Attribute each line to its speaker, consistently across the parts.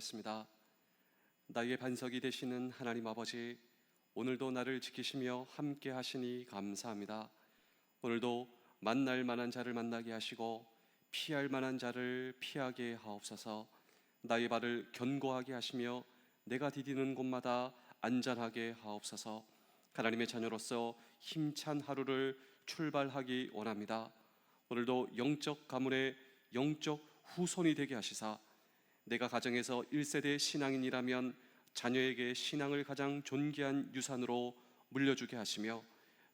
Speaker 1: 기도로 시작하겠습니다. 나의 반석이 되시는 하나님 아버지, 오늘도 나를 지키시며 함께 하시니 감사합니다. 오늘도 만날 만한 자를 만나게 하시고 피할 만한 자를 피하게 하옵소서. 나의 발을 견고하게 하시며 내가 디디는 곳마다 안전하게 하옵소서. 하나님의 자녀로서 힘찬 하루를 출발하기 원합니다. 오늘도 영적 가문의 영적 후손이 되게 하시사 내가 가정에서 1세대 신앙인이라면 자녀에게 신앙을 가장 존귀한 유산으로 물려주게 하시며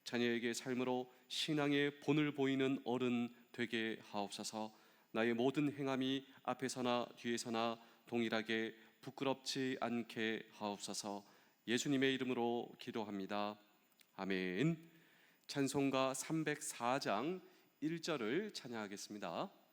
Speaker 1: 자녀에게 삶으로 신앙의 본을 보이는 어른 되게 하옵소서 나의 모든 행함이 앞에서나 뒤에서나 동일하게 부끄럽지 않게 하옵소서 예수님의 이름으로 기도합니다. 아멘. 찬송가 304장 1절을 찬양하겠습니다.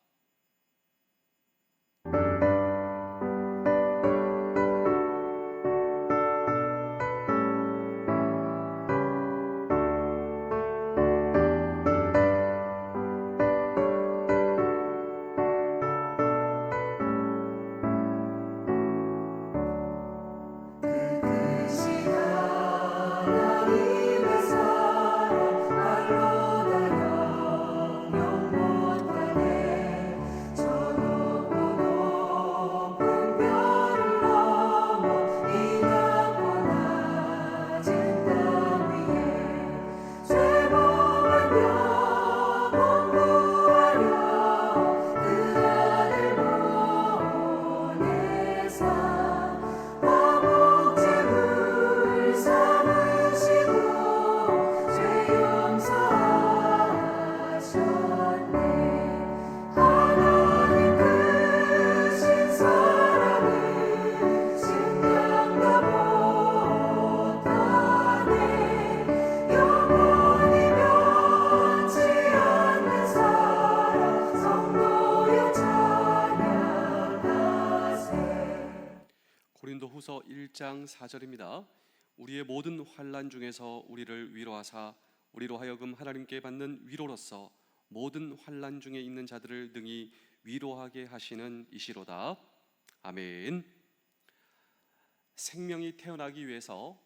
Speaker 2: 보
Speaker 1: 고린도후서 1장 4절입니다. 우리의 모든 환난 중에서 우리를 위로하사 우리로 하여금 하나님께 받는 위로로서 모든 환난 중에 있는 자들을 능히 위로하게 하시는 이시로다. 아멘. 생명이 태어나기 위해서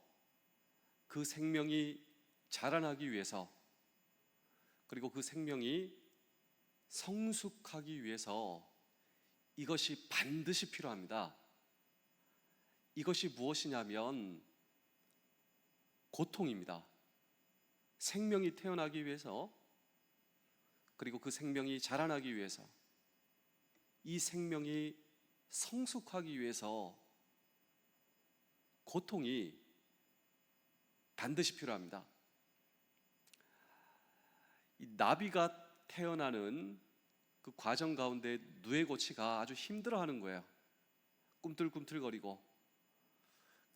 Speaker 1: 그 생명이 자라나기 위해서 그리고 그 생명이 성숙하기 위해서 이것이 반드시 필요합니다. 이것이 무엇이냐면 고통입니다. 생명이 태어나기 위해서 그리고 그 생명이 자라나기 위해서 이 생명이 성숙하기 위해서 고통이 반드시 필요합니다. 이 나비가 태어나는 그 과정 가운데 누에고치가 아주 힘들어하는 거예요. 꿈틀꿈틀거리고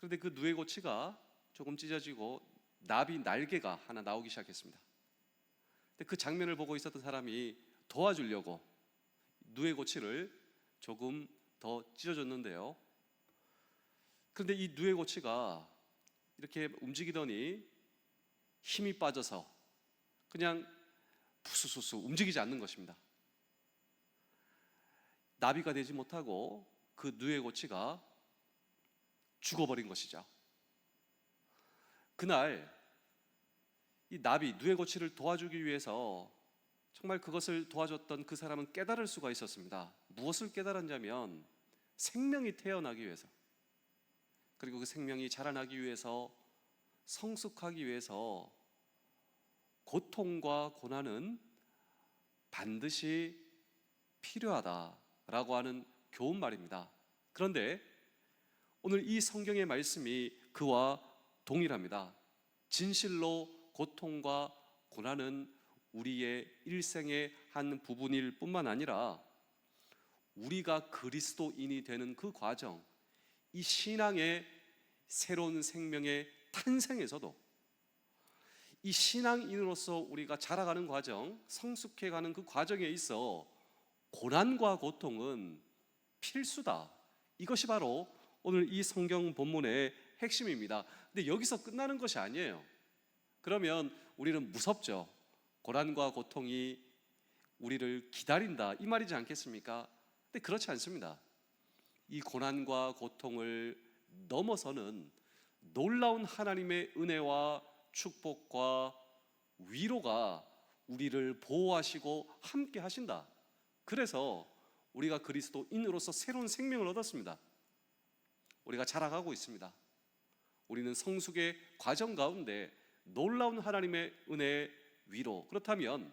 Speaker 1: 그런데 그 누에고치가 조금 찢어지고 나비 날개가 하나 나오기 시작했습니다. 근데 그 장면을 보고 있었던 사람이 도와주려고 누에고치를 조금 더 찢어줬는데요. 그런데 이 누에고치가 이렇게 움직이더니 힘이 빠져서 그냥 푸스스스 움직이지 않는 것입니다. 나비가 되지 못하고 그 누에고치가 죽어버린 것이죠. 그날 이 나비 누에 고치를 도와주기 위해서 정말 그것을 도와줬던 그 사람은 깨달을 수가 있었습니다. 무엇을 깨달았냐면 생명이 태어나기 위해서 그리고 그 생명이 자라나기 위해서 성숙하기 위해서 고통과 고난은 반드시 필요하다라고 하는 교훈 말입니다. 그런데 오늘 이 성경의 말씀이 그와 동일합니다. 진실로 고통과 고난은 우리의 일생의 한 부분일 뿐만 아니라 우리가 그리스도인이 되는 그 과정, 이 신앙의 새로운 생명의 탄생에서도 이 신앙인으로서 우리가 자라가는 과정, 성숙해가는 그 과정에 있어 고난과 고통은 필수다. 이것이 바로 오늘 이 성경 본문의 핵심입니다. 근데 여기서 끝나는 것이 아니에요. 그러면 우리는 무섭죠. 고난과 고통이 우리를 기다린다 이 말이지 않겠습니까? 근데 그렇지 않습니다. 이 고난과 고통을 넘어서는 놀라운 하나님의 은혜와 축복과 위로가 우리를 보호하시고 함께 하신다. 그래서 우리가 그리스도인으로서 새로운 생명을 얻었습니다. 우리가 자라가고 있습니다. 우리는 성숙의 과정 가운데 놀라운 하나님의 은혜 위로 그렇다면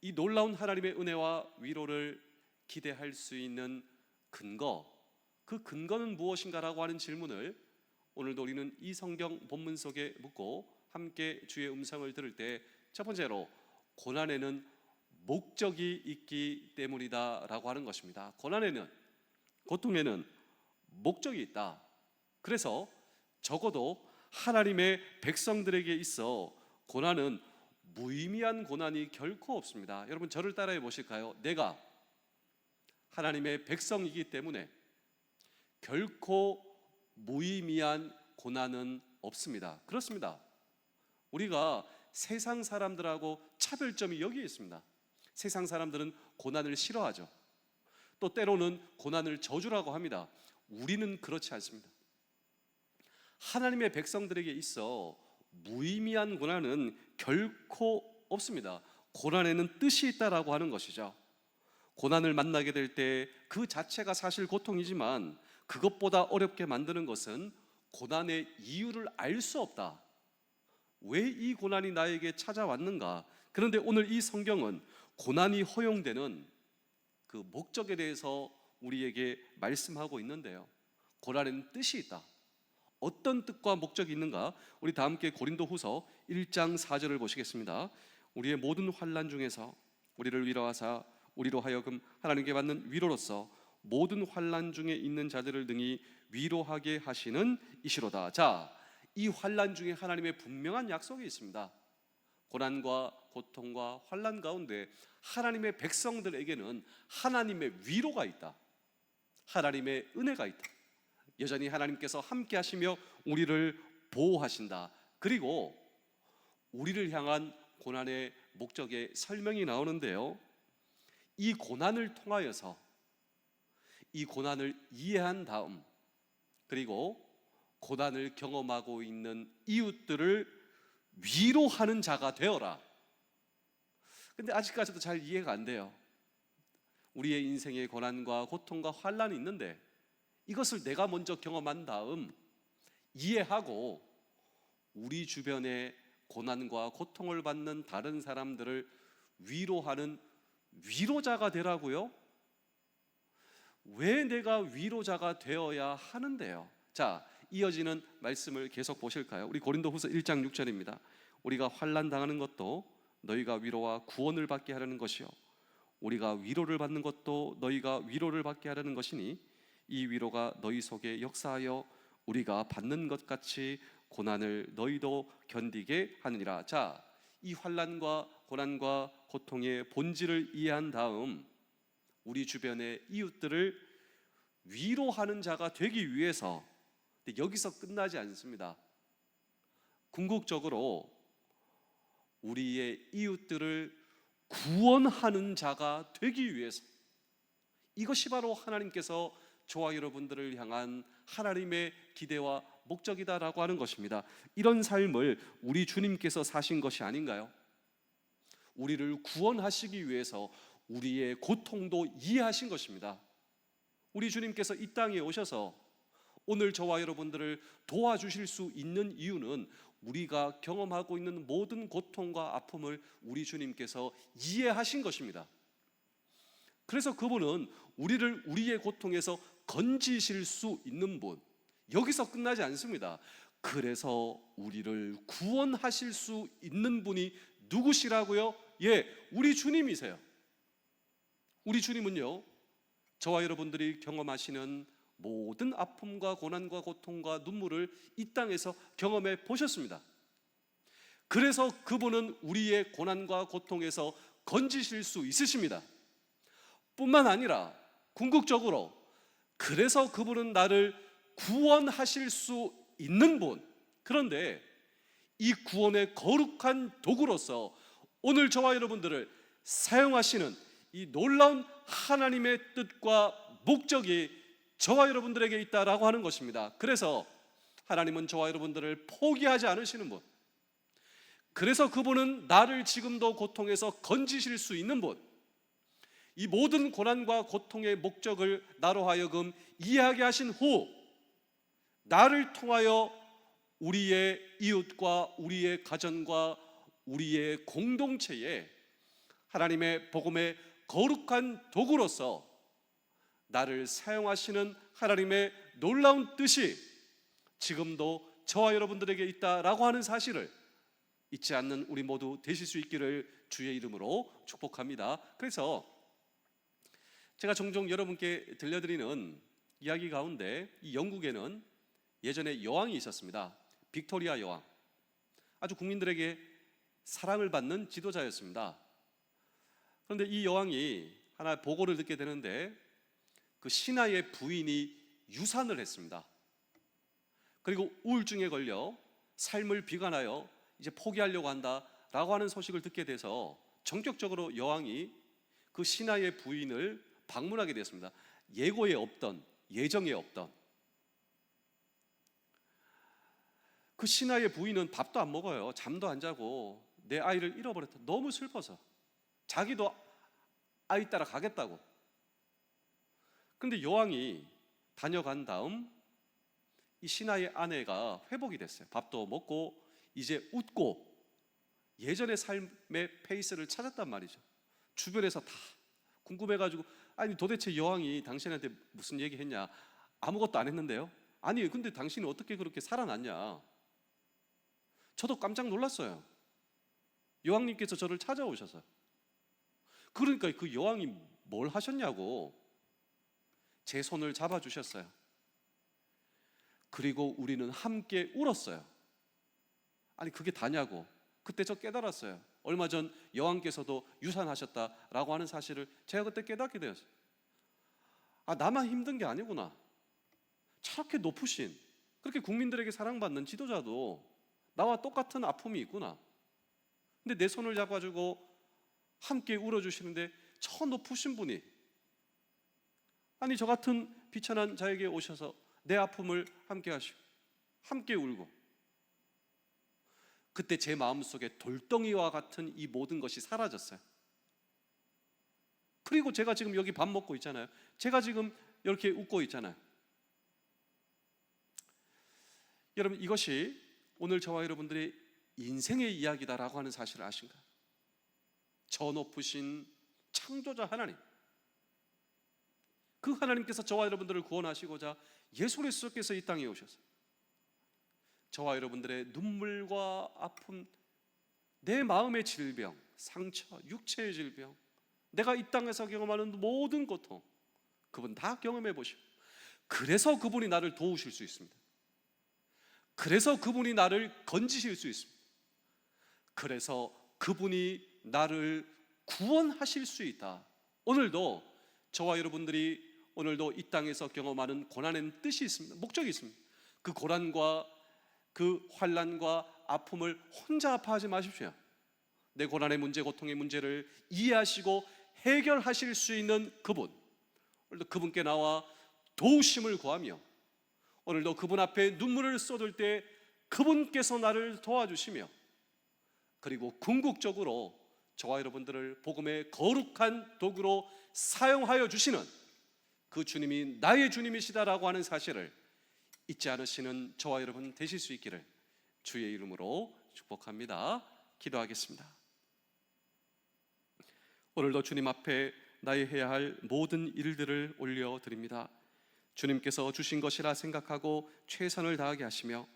Speaker 1: 이 놀라운 하나님의 은혜와 위로를 기대할 수 있는 근거 그 근거는 무엇인가라고 하는 질문을 오늘도 우리는 이 성경 본문 속에 묻고 함께 주의 음성을 들을 때 첫 번째로 고난에는 목적이 있기 때문이다라고 하는 것입니다. 고난에는 고통에는 목적이 있다. 그래서 적어도 하나님의 백성들에게 있어 고난은 무의미한 고난이 결코 없습니다. 여러분 저를 따라해 보실까요? 내가 하나님의 백성이기 때문에 결코 무의미한 고난은 없습니다. 그렇습니다. 우리가 세상 사람들하고 차별점이 여기에 있습니다. 세상 사람들은 고난을 싫어하죠. 또 때로는 고난을 저주라고 합니다. 우리는 그렇지 않습니다. 하나님의 백성들에게 있어 무의미한 고난은 결코 없습니다. 고난에는 뜻이 있다라고 하는 것이죠. 고난을 만나게 될 때 그 자체가 사실 고통이지만 그것보다 어렵게 만드는 것은 고난의 이유를 알 수 없다. 왜 이 고난이 나에게 찾아왔는가? 그런데 오늘 이 성경은 고난이 허용되는 그 목적에 대해서 우리에게 말씀하고 있는데요. 고난에는 뜻이 있다. 어떤 뜻과 목적이 있는가? 우리 다 함께 고린도후서 1장 4절을 보시겠습니다. 우리의 모든 환난 중에서 우리를 위로하사 우리로 하여금 하나님께 받는 위로로서 모든 환난 중에 있는 자들을 능히 위로하게 하시는 이시로다. 자, 이 환난 중에 하나님의 분명한 약속이 있습니다. 고난과 고통과 환난 가운데 하나님의 백성들에게는 하나님의 위로가 있다. 하나님의 은혜가 있다. 여전히 하나님께서 함께 하시며 우리를 보호하신다. 그리고 우리를 향한 고난의 목적의 설명이 나오는데요. 이 고난을 통하여서 이 고난을 이해한 다음 그리고 고난을 경험하고 있는 이웃들을 위로하는 자가 되어라. 근데 아직까지도 잘 이해가 안 돼요. 우리의 인생의 고난과 고통과 환란이 있는데 이것을 내가 먼저 경험한 다음 이해하고 우리 주변에 고난과 고통을 받는 다른 사람들을 위로하는 위로자가 되라고요? 왜 내가 위로자가 되어야 하는데요? 자, 이어지는 말씀을 계속 보실까요? 우리 고린도후서 1장 6절입니다. 우리가 환난 당하는 것도 너희가 위로와 구원을 받게 하려는 것이요 우리가 위로를 받는 것도 너희가 위로를 받게 하려는 것이니 이 위로가 너희 속에 역사하여 우리가 받는 것 같이 고난을 너희도 견디게 하느니라. 자, 이 환난과 고난과 고통의 본질을 이해한 다음 우리 주변의 이웃들을 위로하는 자가 되기 위해서 여기서 끝나지 않습니다. 궁극적으로 우리의 이웃들을 구원하는 자가 되기 위해서 이것이 바로 하나님께서 저와 여러분들을 향한 하나님의 기대와 목적이다라고 하는 것입니다. 이런 삶을 우리 주님께서 사신 것이 아닌가요? 우리를 구원하시기 위해서 우리의 고통도 이해하신 것입니다. 우리 주님께서 이 땅에 오셔서 오늘 저와 여러분들을 도와주실 수 있는 이유는 우리가 경험하고 있는 모든 고통과 아픔을 우리 주님께서 이해하신 것입니다. 그래서 그분은 우리를 우리의 고통에서 건지실 수 있는 분. 여기서 끝나지 않습니다. 그래서 우리를 구원하실 수 있는 분이 누구시라고요? 예, 우리 주님이세요. 우리 주님은요, 저와 여러분들이 경험하시는 모든 아픔과 고난과 고통과 눈물을 이 땅에서 경험해 보셨습니다. 그래서 그분은 우리의 고난과 고통에서 건지실 수 있으십니다. 뿐만 아니라 궁극적으로 그래서 그분은 나를 구원하실 수 있는 분. 그런데 이 구원의 거룩한 도구로서 오늘 저와 여러분들을 사용하시는 이 놀라운 하나님의 뜻과 목적이 저와 여러분들에게 있다라고 하는 것입니다. 그래서 하나님은 저와 여러분들을 포기하지 않으시는 분. 그래서 그분은 나를 지금도 고통에서 건지실 수 있는 분. 이 모든 고난과 고통의 목적을 나로 하여금 이해하게 하신 후 나를 통하여 우리의 이웃과 우리의 가정과 우리의 공동체에 하나님의 복음의 거룩한 도구로서 나를 사용하시는 하나님의 놀라운 뜻이 지금도 저와 여러분들에게 있다라고 하는 사실을 잊지 않는 우리 모두 되실 수 있기를 주의 이름으로 축복합니다. 그래서 제가 종종 여러분께 들려드리는 이야기 가운데 이 영국에는 예전에 여왕이 있었습니다. 빅토리아 여왕. 아주 국민들에게 사랑을 받는 지도자였습니다. 그런데 이 여왕이 하나 보고를 듣게 되는데 그 신하의 부인이 유산을 했습니다. 그리고 우울증에 걸려 삶을 비관하여 이제 포기하려고 한다라고 하는 소식을 듣게 돼서 전격적으로 여왕이 그 신하의 부인을 방문하게 됐습니다. 예고에 없던 예정에 없던 그 신하의 부인은 밥도 안 먹어요. 잠도 안 자고 내 아이를 잃어버렸다. 너무 슬퍼서 자기도 아이 따라 가겠다고. 근데 여왕이 다녀간 다음 이 신하의 아내가 회복이 됐어요. 밥도 먹고 이제 웃고 예전의 삶의 페이스를 찾았단 말이죠. 주변에서 다 궁금해가지고 아니 도대체 여왕이 당신한테 무슨 얘기했냐? 아무것도 안 했는데요. 아니 근데 당신이 어떻게 그렇게 살아났냐? 저도 깜짝 놀랐어요. 여왕님께서 저를 찾아오셔서 그러니까 그 여왕이 뭘 하셨냐고 제 손을 잡아 주셨어요. 그리고 우리는 함께 울었어요. 아니 그게 다냐고. 그때 저 깨달았어요. 얼마 전 여왕께서도 유산하셨다라고 하는 사실을 제가 그때 깨닫게 되었어요. 아 나만 힘든 게 아니구나. 저렇게 높으신 그렇게 국민들에게 사랑받는 지도자도 나와 똑같은 아픔이 있구나. 근데 내 손을 잡아주고 함께 울어주시는데 저 높으신 분이 아니 저 같은 비천한 자에게 오셔서 내 아픔을 함께 하시고 함께 울고 그때 제 마음속에 돌덩이와 같은 이 모든 것이 사라졌어요. 그리고 제가 지금 여기 밥 먹고 있잖아요. 제가 지금 이렇게 웃고 있잖아요. 여러분 이것이 오늘 저와 여러분들의 인생의 이야기다라고 하는 사실을 아신가요? 저 높으신 창조자 하나님. 그 하나님께서 저와 여러분들을 구원하시고자 예수 그리스도께서 이 땅에 오셨어요. 저와 여러분들의 눈물과 아픔, 내 마음의 질병, 상처, 육체의 질병, 내가 이 땅에서 경험하는 모든 고통, 그분 다 경험해 보시고, 그래서 그분이 나를 도우실 수 있습니다. 그래서 그분이 나를 건지실 수 있습니다. 그래서 그분이 나를 구원하실 수 있다. 오늘도 저와 여러분들이 오늘도 이 땅에서 경험하는 고난의 뜻이 있습니다. 목적이 있습니다. 그 고난과 그 환란과 아픔을 혼자 아파하지 마십시오. 내 고난의 문제, 고통의 문제를 이해하시고 해결하실 수 있는 그분. 오늘도 그분께 나와 도우심을 구하며 오늘도 그분 앞에 눈물을 쏟을 때 그분께서 나를 도와주시며 그리고 궁극적으로 저와 여러분들을 복음의 거룩한 도구로 사용하여 주시는 그 주님이 나의 주님이시다라고 하는 사실을 잊지 않으시는 저와 여러분 되실 수 있기를 주의 이름으로 축복합니다. 기도하겠습니다. 오늘도 주님 앞에 나의 해야 할 모든 일들을 올려 드립니다. 주님께서 주신 것이라 생각하고 최선을 다하게 하시며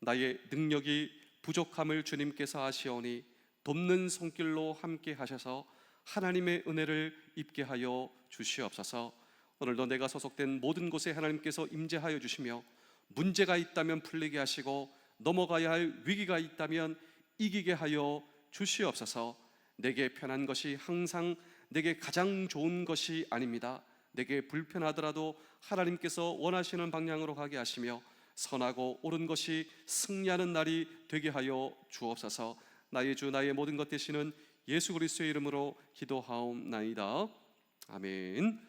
Speaker 1: 나의 능력이 부족함을 주님께서 아시오니 돕는 손길로 함께 하셔서 하나님의 은혜를 입게 하여 주시옵소서. 오늘도 내가 소속된 모든 곳에 하나님께서 임재하여 주시며 문제가 있다면 풀리게 하시고 넘어가야 할 위기가 있다면 이기게 하여 주시옵소서. 내게 편한 것이 항상 내게 가장 좋은 것이 아닙니다. 내게 불편하더라도 하나님께서 원하시는 방향으로 가게 하시며 선하고 옳은 것이 승리하는 날이 되게 하여 주옵소서. 나의 주 나의 모든 것 되시는 예수 그리스도의 이름으로 기도하옵나이다. 아멘.